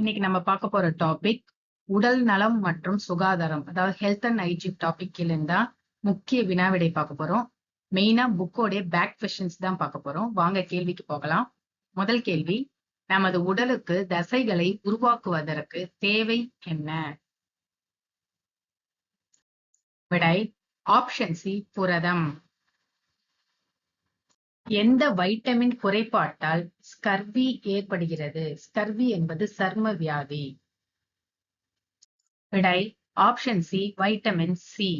இன்னைக்கு நம்ம பார்க்க போற டாபிக் உடல் நலம் மற்றும் சுகாதாரம். அதாவது ஹெல்த் அண்ட் ஹைஜீன் டாபிக் இருந்தா முக்கிய வினாவிடை பார்க்க போறோம். மெயினா புக்கோடைய பேக் கொஷின்ஸ் தான் பார்க்க போறோம். வாங்க கேள்விக்கு போகலாம். முதல் கேள்வி நமது உடலுக்கு தசைகளை உருவாக்குவதற்கு தேவை என்ன? விடை ஆப்ஷன் சி புரதம். எந்த வைட்டமின் குறைபாட்டால் ஸ்கர்வி ஏற்படுகிறது? ஸ்கர்வி என்பது சர்ம வியாதி. விடை ஆப்ஷன் சி வைட்டமின் சி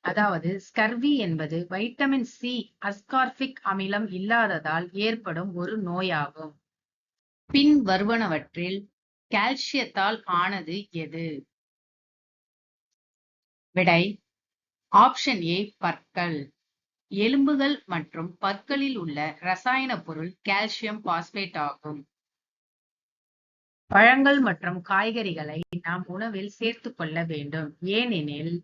அதாவது ஸ்கர்வி என்பது வைட்டமின் சி அஸ்கார்பிக் அமிலம் இல்லாததால் ஏற்படும் ஒரு நோயாகும். பின் வருவனவற்றில் கால்சியத்தால் ஆனது எது? விடை ஆப்ஷன் ஏ பற்கள். எலும்புகள் மற்றும் பற்களில் உள்ள ரசாயன பொருள் கால்சியம் பாஸ்பேட் ஆகும். பழங்கள் மற்றும் காய்கறிகளை நாம் உணவில் சேர்த்துக் கொள்ள வேண்டும். ஏனெனில்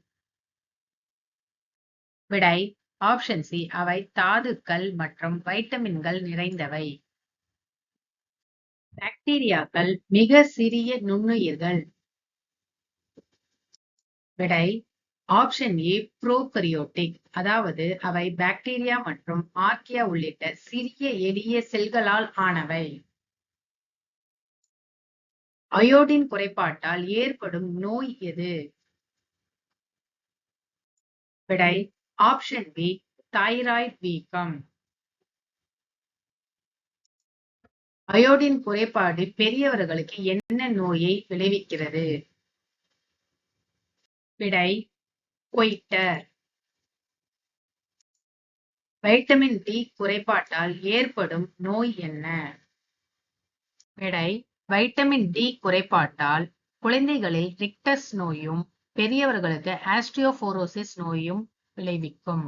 விடை ஆப்ஷன் சி அவை தாதுக்கள் மற்றும் வைட்டமின்கள் நிறைந்தவை. பாக்டீரியாக்கள் மிக சிறிய நுண்ணுயிர்கள். விடை ஆப்ஷன் ஏ ப்ரோகரியோட்டிக் அதாவது அவை பாக்டீரியா மற்றும் ஆர்கியா உள்ளிட்ட சிறிய எளிய செல்களால் ஆனவை. அயோடின் குறைபாட்டால் ஏற்படும் நோய் எது? விடை ஆப்ஷன் பி தைராய்டு வீக்கம் அயோடின் குறைபாடு பெரியவர்களுக்கு என்ன நோயை விளைவிக்கிறது? விடை கொய்டர் வைட்டமின் டி குறைபாட்டால் ஏற்படும் நோய் என்ன? விடை வைட்டமின் டி குறைபாட்டால் குழந்தைகளில் ரிக்டஸ் நோயும் பெரியவர்களுக்கு ஆஸ்டியோபோரோசிஸ் நோயும் விளைவிக்கும்.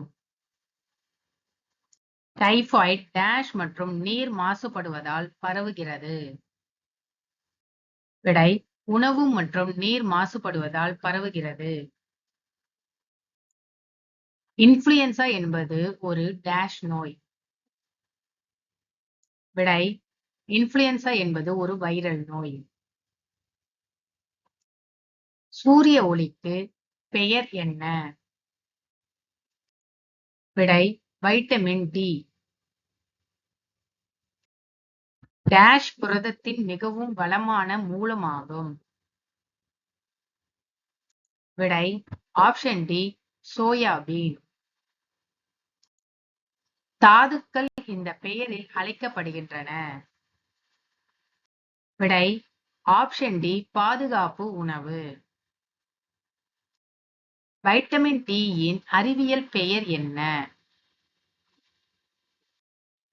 டைபாய்டு டேஷ் மற்றும் நீர் மாசுபடுவதால் பரவுகிறது. விடை உணவு மற்றும் நீர் மாசுபடுவதால் பரவுகிறது. இன்ஃப்ளூயன்சா என்பது ஒரு டேஷ் நோய். விடை இன்ஃப்ளூயன்சா என்பது ஒரு வைரல் நோய். சூரிய ஒளிக்கு பெயர் என்ன? விடை வைட்டமின் டி. டேஷ் புரதத்தின் மிகவும் வளமான மூலமாகும். விடை ஆப்ஷன் டி சோயாபீன். தாதுக்கள் இந்த பெயரில் அழைக்கப்படுகின்றன. விடை ஆப்ஷன் டி பாதுகாப்பு உணவு. வைட்டமின் டியின் அறிவியல் பெயர் என்ன?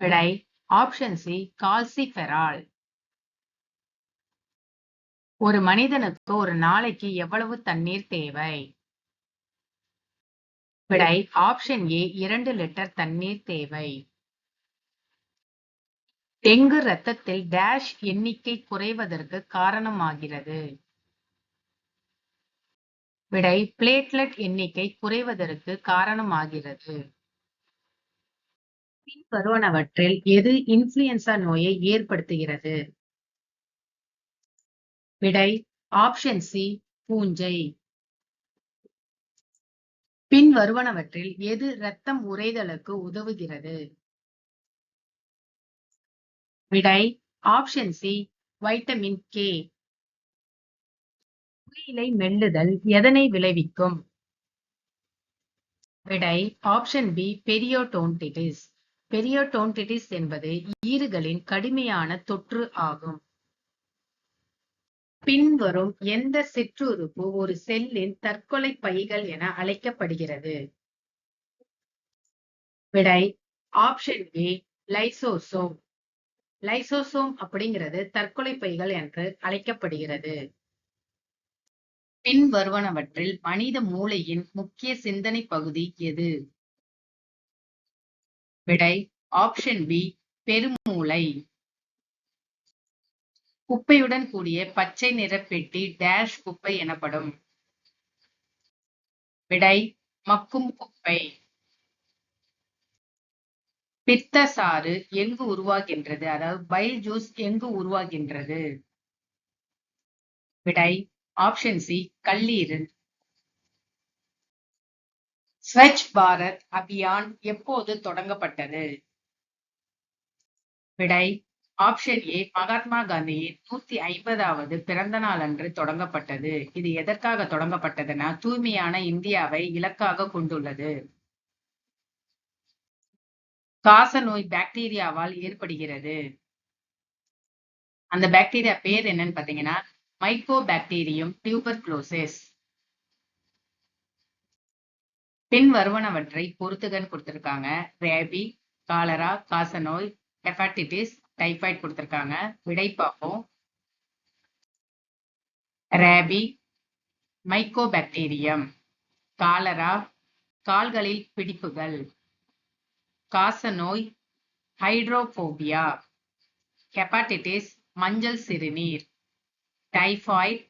விடை ஆப்ஷன் சி கால்சிஃபெரால் ஒரு மனிதனுக்கு ஒரு நாளைக்கு எவ்வளவு தண்ணீர் தேவை? விடை ஆப்ஷன் ஏ இரண்டு லிட்டர் தண்ணீர் தேவை. டெங்கு ரத்தத்தில் டேஷ் எண்ணிக்கை குறைவதற்கு காரணமாகிறது. விடை பிளேட்லெட் எண்ணிக்கை குறைவதற்கு காரணமாகிறது. பின்வருவனவற்றில் எது இன்ஃபுளுயன்சா நோயை ஏற்படுத்துகிறது? விடை ஆப்ஷன் சி பூஞ்சை. பின் வருவனவற்றில் எது இரத்தம் உறைதலுக்கு உதவுகிறது? விடை ஆப்ஷன் சி வைட்டமின் கே புகையிலை மெல்லுதல் எதனை விளைவிக்கும்? விடை ஆப்ஷன் பி பெரியோடோன்டிடிஸ் பெரியோடோன்டிடிஸ் என்பது ஈறுகளின் கடுமையான தொற்று ஆகும். பின்வரும் எந்த சிற்றுறுப்பு ஒரு செல்லின் தற்கொலை பைகள் என அழைக்கப்படுகிறது? விடை ஆப்ஷன் ஏ லைசோசோம் லைசோசோம் அப்படிங்கிறது தற்கொலை பைகள் என்று அழைக்கப்படுகிறது. பின் வருவனவற்றில் மனித மூளையின் முக்கிய சிந்தனை பகுதி எது? விடை ஆப்ஷன் பி பெருமூளை. குப்பையுடன் கூடிய பச்சை நிற பெட்டி டேஷ் குப்பை எனப்படும். விடை மக்கும் குப்பை. பித்த சாறு எங்கு உருவாகின்றது? அதாவது பைல் ஜூஸ் எங்கு உருவாகின்றது? விடை ஆப்ஷன் சி கல்லீரல். ஸ்வச் பாரத் அபியான் எப்போது தொடங்கப்பட்டது? விடை ஆப்ஷன் ஏ மகாத்மா காந்தியின் நூத்தி ஐம்பதாவது பிறந்த நாள் அன்று தொடங்கப்பட்டது. இது எதற்காக தொடங்கப்பட்டதுன்னா தூய்மையான இந்தியாவை இலக்காக கொண்டுள்ளது. காச நோய் பாக்டீரியாவால் ஏற்படுகிறது. அந்த பாக்டீரியா பேர் என்னன்னு பாத்தீங்கன்னா மைக்கோ பாக்டீரியம் டியூபர்குலோசிஸ் பின் வருவனவற்றை பொறுத்துகன்னு கொடுத்திருக்காங்க. ரேபி காலரா காசநோய் ஹெப்பாட்டிட்டிஸ் டைபாய்டு கொடுத்துருக்காங்க. விடை பார்ப்போம் ரேபி மைக்கோபாக்டீரியம் காலரா கால்களில் பிடிப்புகள் காசநோய் ஹைட்ரோபோபியா ஹெப்பாட்டிட்டிஸ் மஞ்சள் சிறுநீர் டைஃபாய்ட்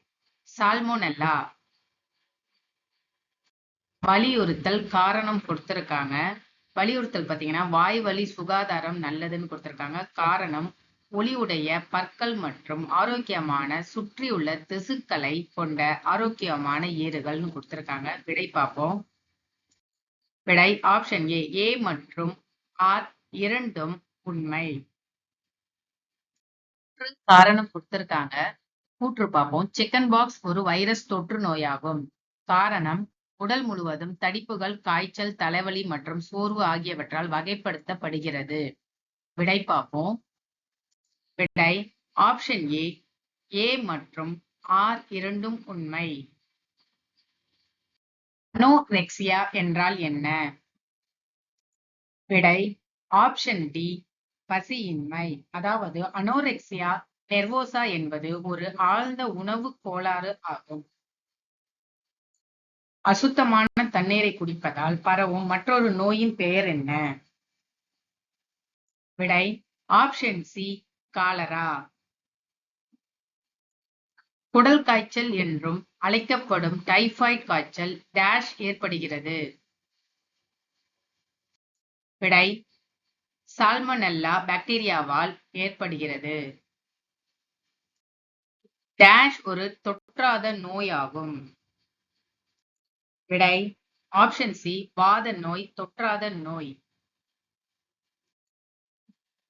சால்மோனெல்லா வலியுறுத்தல் காரணம் கொடுத்துருக்காங்க. வலியுறுத்தல் பார்த்தீங்கன்னா வாய் வலி சுகாதாரம் நல்லதுன்னு கொடுத்துருக்காங்க. காரணம் ஒளியுடைய பற்கள் மற்றும் ஆரோக்கியமான சுற்றியுள்ள திசுக்களை கொண்ட ஆரோக்கியமான ஏறுகள்னு கொடுத்துருக்காங்க. விடை பார்ப்போம். விடை ஆப்ஷன் ஏ ஏ மற்றும் ஆர் இரண்டும் உண்மை. காரணம் கொடுத்திருக்காங்க. கூற்று பார்ப்போம். சிக்கன் பாக்ஸ் ஒரு வைரஸ் தொற்று நோயாகும். காரணம் உடல் முழுவதும் தடிப்புகள் காய்ச்சல் தலைவலி மற்றும் சோர்வு ஆகியவற்றால் வகைப்படுத்தப்படுகிறது. விடை பார்ப்போம். விடை. ஆப்ஷன் ஏ ஏ மற்றும் ஆர் இரண்டும் உண்மை. அனோரெக்சியா என்றால் என்ன? விடை. ஆப்ஷன் டி பசியின்மை. அதாவது அனோரெக்சியா நெர்வோசா என்பது ஒரு ஆழ்ந்த உணவு கோளாறு ஆகும். அசுத்தமான தண்ணீரை குடிப்பதால் பரவும் மற்றொரு நோயின் பெயர் என்ன? விடை ஆப்ஷன் சி காலரா குடல் காய்ச்சல் என்றும் அழைக்கப்படும் டைபாய்டு காய்ச்சல் டேஷ் ஏற்படுகிறது. விடை சால்மனெல்லா பாக்டீரியாவால் ஏற்படுகிறது. டேஷ் ஒரு தொற்றாத நோயாகும். விடை. ஆப்ஷன் சி வாத நோய் தொற்றாத நோய்.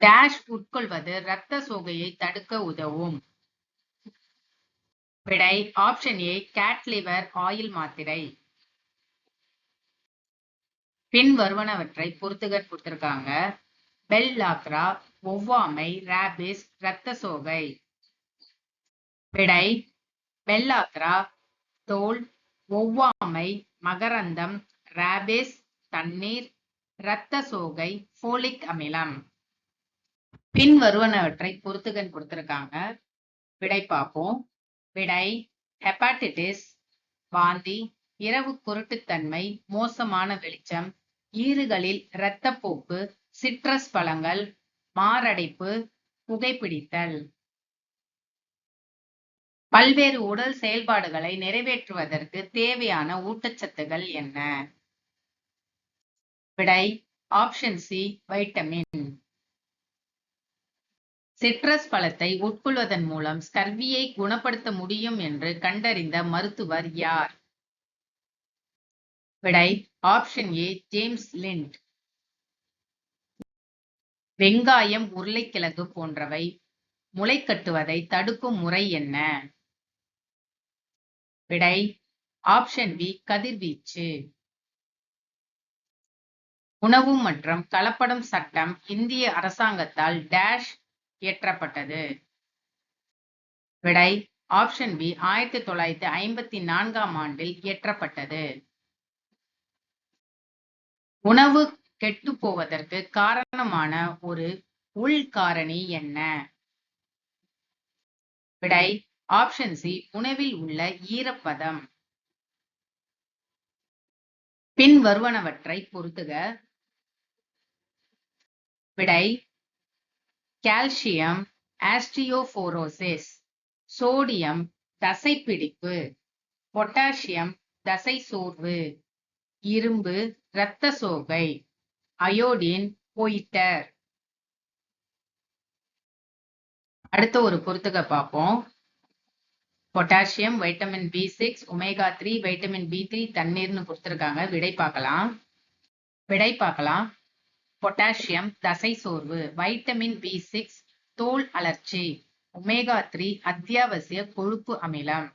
டேஷ் உட்கொள்வது இரத்த சோகையை தடுக்க உதவும். விடை. Option A cod liver oil மாத்திரை. பின் வருவனவற்றை பொறுத்துகட் கொடுத்திருக்காங்க. பெல் லாக்ரா ஒவ்வாமை ராபிஸ் இரத்த சோகை. விடை. பெல்லாக்ரா தோல் ஒவ்வாமை மகரந்தம் ராபிஸ் தண்ணீர் இரத்த சோகை போலிக் அமிலம். பின் வருவனவற்றை பொறுத்துகன் கொடுத்திருக்காங்க. விடை பார்ப்போம். விடை ஹெப்பாட்டிட்டிஸ் வாந்தி இரவு குருட்டுத்தன்மை மோசமான வெளிச்சம் ஈறுகளில் இரத்தப்போக்கு சிட்ரஸ் பழங்கள் மாரடைப்பு புகைப்பிடித்தல். பல்வேறு உடல் செயல்பாடுகளை நிறைவேற்றுவதற்கு தேவையான ஊட்டச்சத்துகள் என்ன? விடை ஆப்ஷன் சி வைட்டமின் சிட்ரஸ் பழத்தை உட்கொள்வதன் மூலம் ஸ்கர்வியை குணப்படுத்த முடியும் என்று கண்டறிந்த மருத்துவர் யார்? விடை ஆப்ஷன் ஏ ஜேம்ஸ் லிண்ட் வெங்காயம் உருளைக்கிழங்கு போன்றவை முளை கட்டுவதை தடுக்கும் முறை என்ன? விடை. ஆப்ஷன் பி கதிர்வீச்சு. உணவு மற்றும் கலப்படம் சட்டம் இந்திய அரசாங்கத்தால் டேஷ் இயற்றப்பட்டது. விடை. ஆப்ஷன் பி ஆயிரத்தி தொள்ளாயிரத்தி ஐம்பத்தி நான்காம் ஆண்டில் இயற்றப்பட்டது. உணவு கெட்டு போவதற்கு காரணமான ஒரு உள்காரணி என்ன? விடை. ஆப்ஷன் சி உணவில் உள்ள ஈரப்பதம். பின் வருவனவற்றை பொறுத்துக. விடை கால்சியம் ஆஸ்டியோபோரோசிஸ் சோடியம் தசைப்பிடிப்பு பொட்டாசியம் தசை சோர்வு இரும்பு இரத்த சோகை அயோடின் போயிட்டர் அடுத்த ஒரு பொறுத்துக பார்ப்போம். Potassium vitamin B six omega three vitamin B three தண்ணீர்னு கொடுத்துருக்காங்க. விடை பார்க்கலாம். விடை பார்க்கலாம். பொட்டாசியம் தசை சோர்வு வைட்டமின் பி சிக்ஸ் தோல் அலர்ச்சி ஒமேகா த்ரீ அத்தியாவசிய கொழுப்பு அமிலம்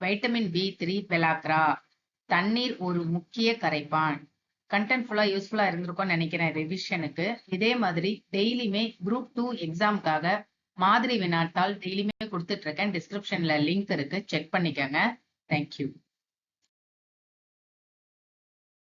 வைட்டமின் பி த்ரீ பெலாக்ரா தண்ணீர் ஒரு முக்கிய கரைப்பான். கண்டென்ட் ஃபுல்லா யூஸ்ஃபுல்லா இருந்திருக்கும்னு நினைக்கிறேன் ரிவிஷனுக்கு இதே மாதிரி டெய்லியுமே குரூப் டூ எக்ஸாமுக்காக மாதிரி வினாத்தால் டெய்லியுமே கொடுத்துட்டு இருக்கேன். டிஸ்கிரிப்ஷன்ல லிங்க் இருக்கு. செக் பண்ணிக்கோங்க. தேங்க்யூ